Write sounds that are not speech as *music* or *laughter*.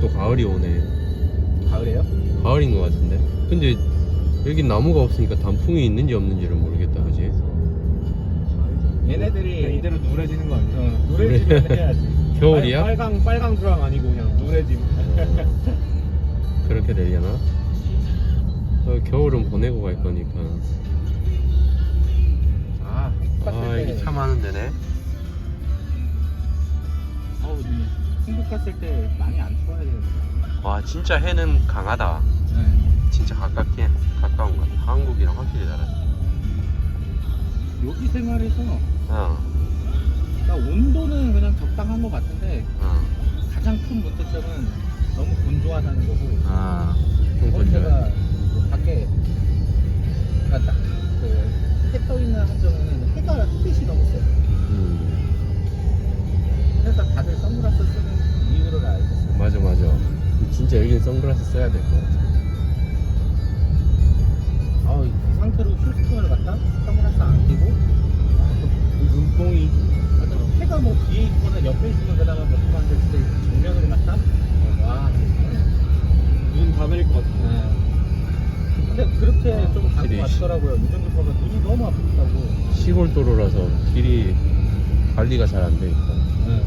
또 가을이 오네. 가을이에요? 가을인 것 같은데. 근데 여긴 나무가 없으니까 단풍이 있는지 없는지를 모르겠다, 그지? 얘네들이 이대로 누래지는 거 아니야? 어, 누래지면 해야지. *laughs* 겨울이야? 빨, 빨강 빨강 주랑 아니고 그냥 누래짐. 어, *laughs* 그렇게 되려나? 어, 겨울은 보내고 갈 거니까. 아, 아, 이게 차 많은 데네. 갔을 때 많이 안 추워야 되는데. 와, 진짜 해는 강하다. 네. 진짜 가깝게 가까운 것 같아. 한국이랑 확실히 다르다. 여기 생활에서 어, 그러니까 온도는 그냥 적당한 것 같은데 어. 가장 큰 문제점은 너무 건조하다는 거고 아, 좀 어, 건조해. 진짜 여기 선글라스 써야 될 것 같아. 아, 이 상태로 휴스턴을 갔다 선글라스 안 끼고 눈뽕이 하여튼 해가 뭐 뒤에 있거나 옆에 있으면 그나마 몇분 안될 텐데 정면으로 갔다? 어, 와. 눈다 내릴 것 같아. 네. 근데 그렇게 아, 좀 확실히 가고 왔더라고요. 유전주파가 눈이 너무 아프다고. 시골 도로라서 길이 관리가 잘 안 돼 있다. 네.